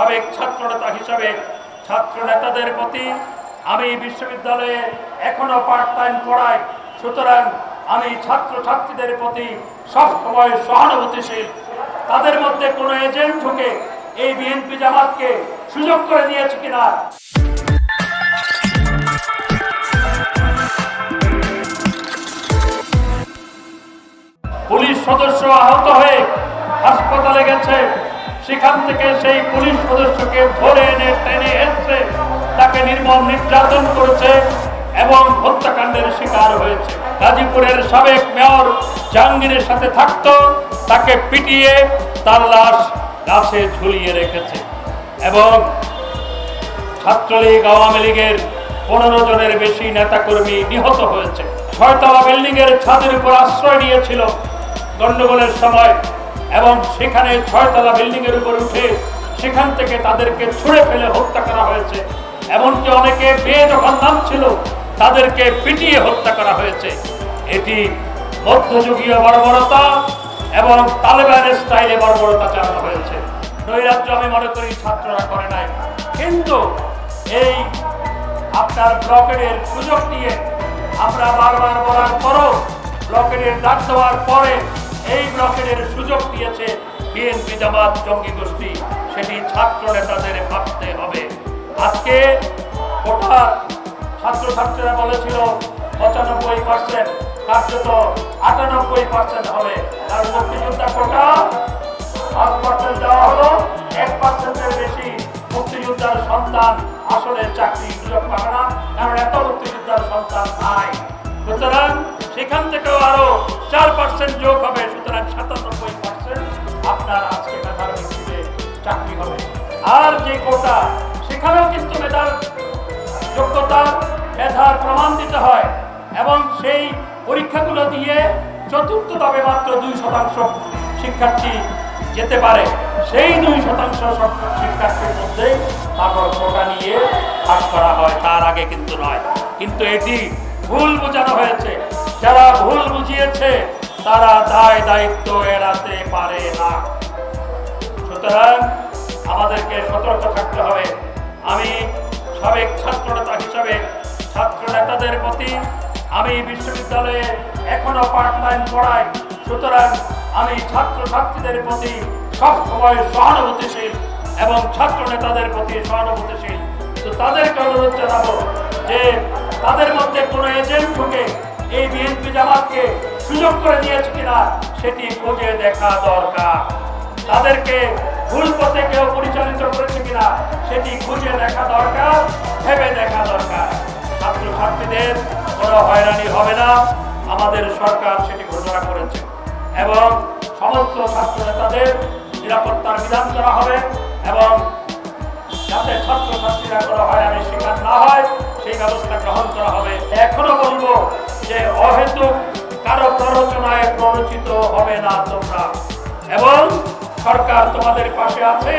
সাবেক ছাত্র নেতা হিসাবে ছাত্র নেতাদের প্রতি আমি বিশ্ববিদ্যালয়ে এখনও পার্ট টাইম পড়াই। সুতরাং আমি ছাত্র ছাত্রীদের প্রতি সবসময় সহানুভূতিশীল। তাদের মধ্যে কোনো এজেন্ট ঢুকে এই বিএনপি জামাতকে সুযোগ করে দিয়েছে কিনা? পুলিশ সদস্য আহত হয়ে হাসপাতালে গেছে। সেখান থেকে সেই পুলিশ সদস্যকে ধরে এনে টেনে এসছে তাকে নির্মম নির্যাতন করেছে এবং হত্যাকাণ্ডের শিকার হয়েছে। গাজীপুরের সাবেক মেয়র জাহাঙ্গীরের সাথে থাকতো, তাকে পিটিয়ে তার লাশ গাছে ঝুলিয়ে রেখেছে। এবং ছাত্রলীগ আওয়ামী লীগের পনেরো জনের বেশি নেতাকর্মী নিহত হয়েছে। ছয়তলা বিল্ডিং এর ছাদের উপর আশ্রয় নিয়েছিল। গন্ডগোলের সময় এবং সেখানে ছয়তলা বিল্ডিং এর উপর উঠে সেখান থেকে তাদেরকে ছুঁড়ে ফেলে হত্যা করা হয়েছে। এমনকি অনেকে মেয়ে যখন নামছিল, তাদেরকে পিটিয়ে হত্যা করা হয়েছে। এটি মধ্যযুগীয় বর্বরতা এবং তালেবানের স্টাইলে বর্বরতা চালানো হয়েছে। নৈরাজ্য আমি মনে করি ছাত্ররা করে নাই। কিন্তু এই আপনার ব্লকেটের সুযোগ নিয়ে আমরা বারবার বলার পরও ব্লকেটের ডাক দেওয়ার পরে এই ব্লকেটের সুযোগ দিয়েছে বিএনপি জামাত জঙ্গি গোষ্ঠী। সেটি ছাত্র নেতাদের ভাবতে হবে। আজকে কোটা ছাত্রছাত্রীরা বলেছিল, পঁচানব্বই পার্সেন্ট কার্যত আটানব্বই পার্সেন্ট হবে। কারণ মুক্তিযোদ্ধা কোটা পাঁচ পার্সেন্ট দেওয়া হলো। এক পার্সেন্টের বেশি মুক্তিযোদ্ধার সন্তান আসলে চাকরি সুযোগ পাবে না, কারণ এত মুক্তিযোদ্ধার সন্তান নাই। সুতরাং সেখান থেকেও আরও চার পার্সেন্ট যোগ হবে সুতরাং সাতানব্বই আপনার আজকে মেধার ভিত্তিতে চাকরি হবে। আর যে কোটা, সেখানেও কিন্তু মেধার যোগ্যতা, মেধার প্রমাণ দিতে হয় এবং সেই পরীক্ষাগুলো দিয়ে চতুর্থ তবে মাত্র দুই শতাংশ শিক্ষার্থী যেতে পারে। সেই দুই শতাংশ শিক্ষার্থীর মধ্যে তারপর কোটা নিয়ে পাশ করা হয়, তার আগে কিন্তু নয়। কিন্তু এটি ভুল বোঝানো হয়েছে। যারা ভুল বুঝিয়েছে তারা দায় দায়িত্ব এড়াতে পারে না। সুতরাং আমাদেরকে সতর্ক থাকতে হবে। আমি সাবেক ছাত্র নেতা হিসাবে ছাত্র নেতাদের প্রতি আমি বিশ্ববিদ্যালয়ে এখনও পার্ট টাইম পড়াই। সুতরাং আমি ছাত্র ছাত্রীদের প্রতি সবসময় সহানুভূতিশীল এবং ছাত্র নেতাদের প্রতি সহানুভূতিশীল। কিন্তু তাদেরকে অনুরোধ জানাব যে, তাদের মধ্যে কোনো এজেন্ট ঢুকে এই বিএনপি জামাতকে সুযোগ করে দিয়েছে কিনা সেটি খুঁজে দেখা দরকার। তাদেরকে ভুল পথে কেউ পরিচালিত করেছে কিনা সেটি খুঁজে দেখা দরকার, ভেবে দেখা দরকার। ছাত্র ছাত্রীদের কোনো হয়রানি হবে না, আমাদের সরকার সেটি ঘোষণা করেছে। এবং সমস্ত ছাত্র নেতাদের নিরাপত্তার বিধান করা হবে এবং যাতে ছাত্র ছাত্রীরা কোনো হয়রানির শিকার না হয় সেই ব্যবস্থা গ্রহণ করা হবে। এখনও বলব যে অহেতুক কারও প্ররোচনায় প্ররোচিত হবে না তোমরা। এবং সরকার তোমাদের পাশে আছে,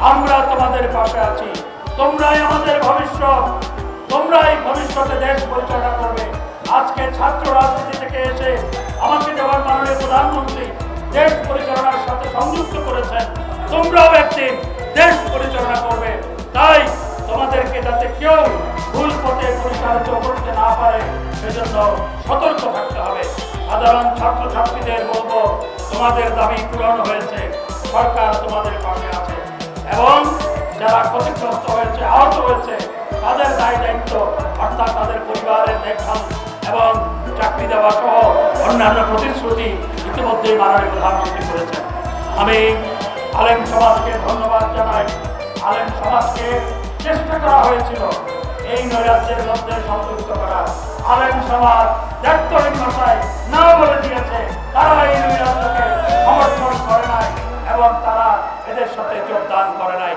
আমরা তোমাদের পাশে আছি। তোমরাই আমাদের ভবিষ্যৎ। তোমরাই ভবিষ্যতে দেশ পরিচালনা করবে। আজকে ছাত্র রাজনীতি থেকে এসে আমাকে দেওয়ার মাননীয় প্রধানমন্ত্রী দেশ পরিচালনার সাথে সংযুক্ত করেছেন। তোমরাও একদিন দেশ পরিচালনা করবে। তাই তোমাদেরকে যাতে কেউ ভুল পথে পরিচালিত করতে না পারে, সেজন্য সতর্ক থাকতে হবে। সাধারণ ছাত্র ছাত্রীদের বলব, তোমাদের দাবি পূরণ হয়েছে, সরকার তোমাদের পাশে আছে। এবং যারা ক্ষতিগ্রস্ত হয়েছে, আহত হয়েছে, তাদের দায় দায়িত্ব, অর্থাৎ তাদের পরিবারের দেখভাল এবং চাকরি দেওয়া সহ অন্যান্য প্রতিশ্রুতি ইতিমধ্যেই মাননীয় প্রধানমন্ত্রী করেছেন। আমি আলেম সমাজকে ধন্যবাদ জানাই। আলেম সমাজকে চেষ্টা করা হয়েছিল এই নৈরাজ্যের মধ্যে সংযুক্ত করা। আলেম সমাজ দায়িত্বহীন ভাষায় না বলে দিয়েছে, তারা এই নৈরাজ্যকে সমর্থন করে নাই এবং তারা এদের সাথে যোগদান করে নাই।